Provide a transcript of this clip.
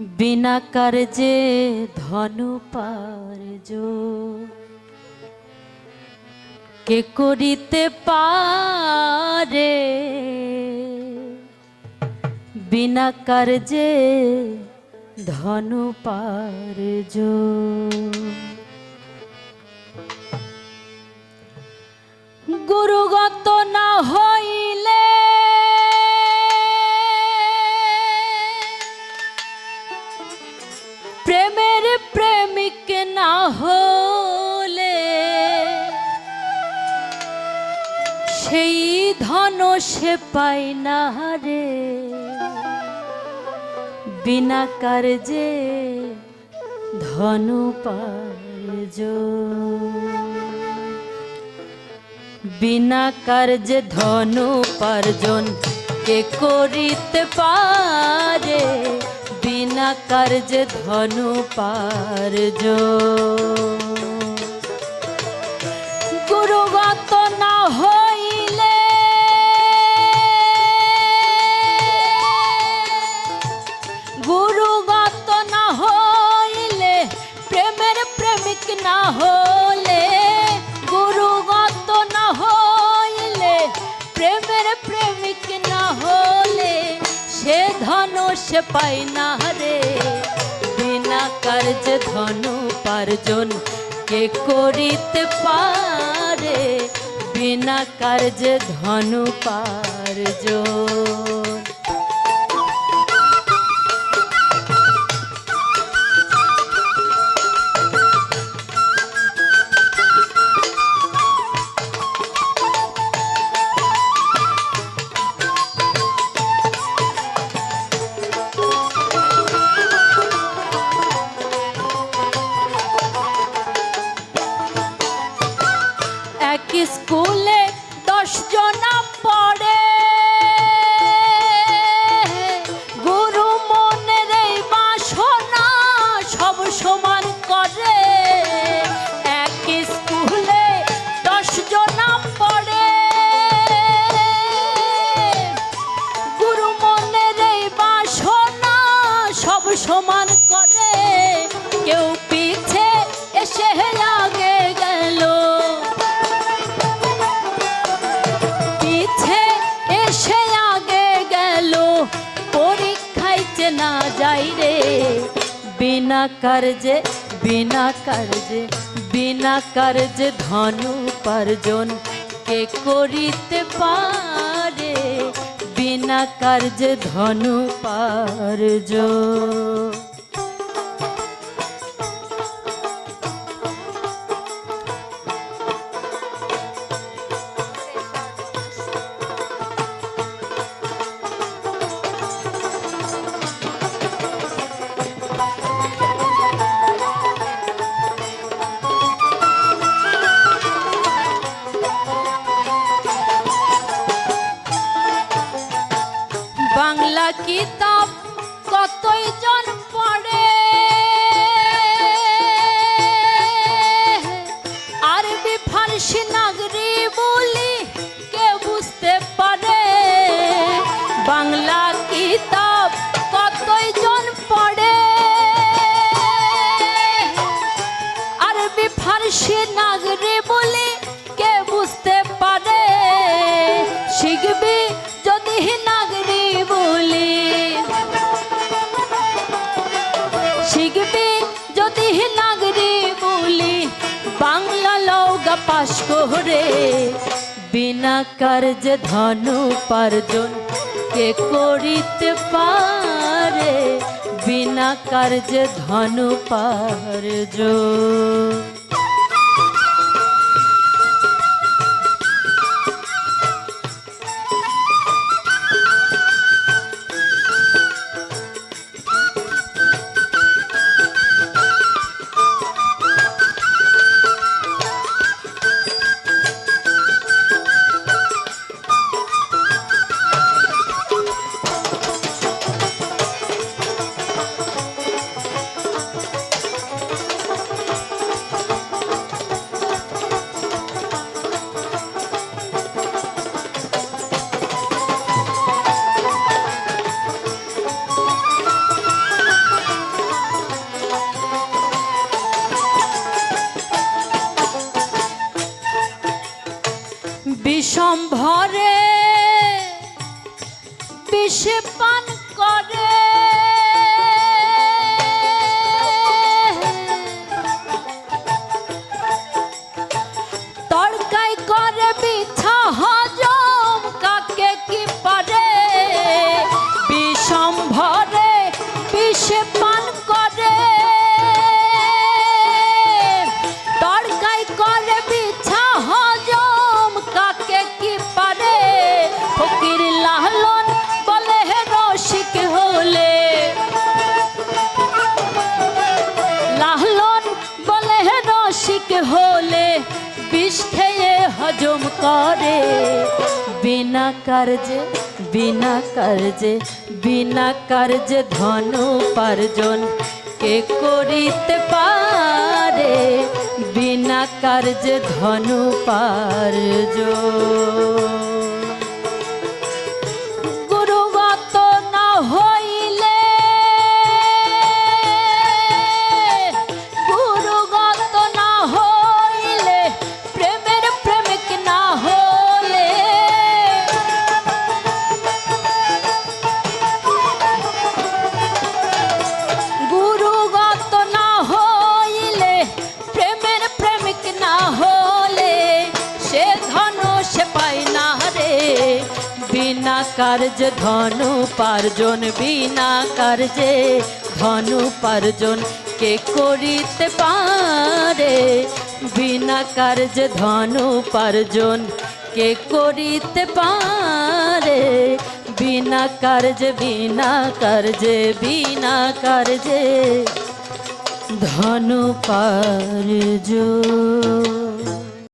বিনা কার্যে ধনু পার্য কে করিতে পারে? বিনা কার্যে ধনু পার্য গুরুগত না হইলে ধন সে পাই না রে। বিনা ধনু পার্য বিনা কার্যে ধনু পার্জন কে করিতে পারে? বিনা কার্যে ধনু পার্য গুরুগত না হইলে ধনুষ পাই না রে বিনা কার্য ধনু পার্জন কে করিতে পারে? বিনা কার্য ধনু পার্জন। স্কুলে দশ জনা পড়ে। গুরু মনের এই বাসনা সব সমান করে। এক স্কুলে দশ জনা পড়ে। গুরু মনের এই বাসনা সব সমান করে। কেউ বিনা কার্যে বিনা কার্যে বিনা কার্যে ধনু উপার্জন কে করিতে পারে বিনা কার্যে ধনু পার্য Aquí está. পাশ করে বিনা কার্য ধনু উপার্জন কে করিতে পারে? বিনা কার্য ধনু পার্য বিষম ভরে বিষে পা কার্যে বিনা কার্যে বিনা কার্যে ধন উপার্জন। কে করিতে পারে বিনা কার্যে ধন উপার্জন? বিনা কার্য ধন উপার্জন বিনা কার্যে ধন উপার্জন কে করিতে পারে? বিনা কার্য ধন উপার্জন কে করিতে পারে? বিনা কার্য, বিনা কার্যে বিনা কার্যে ধন পার্য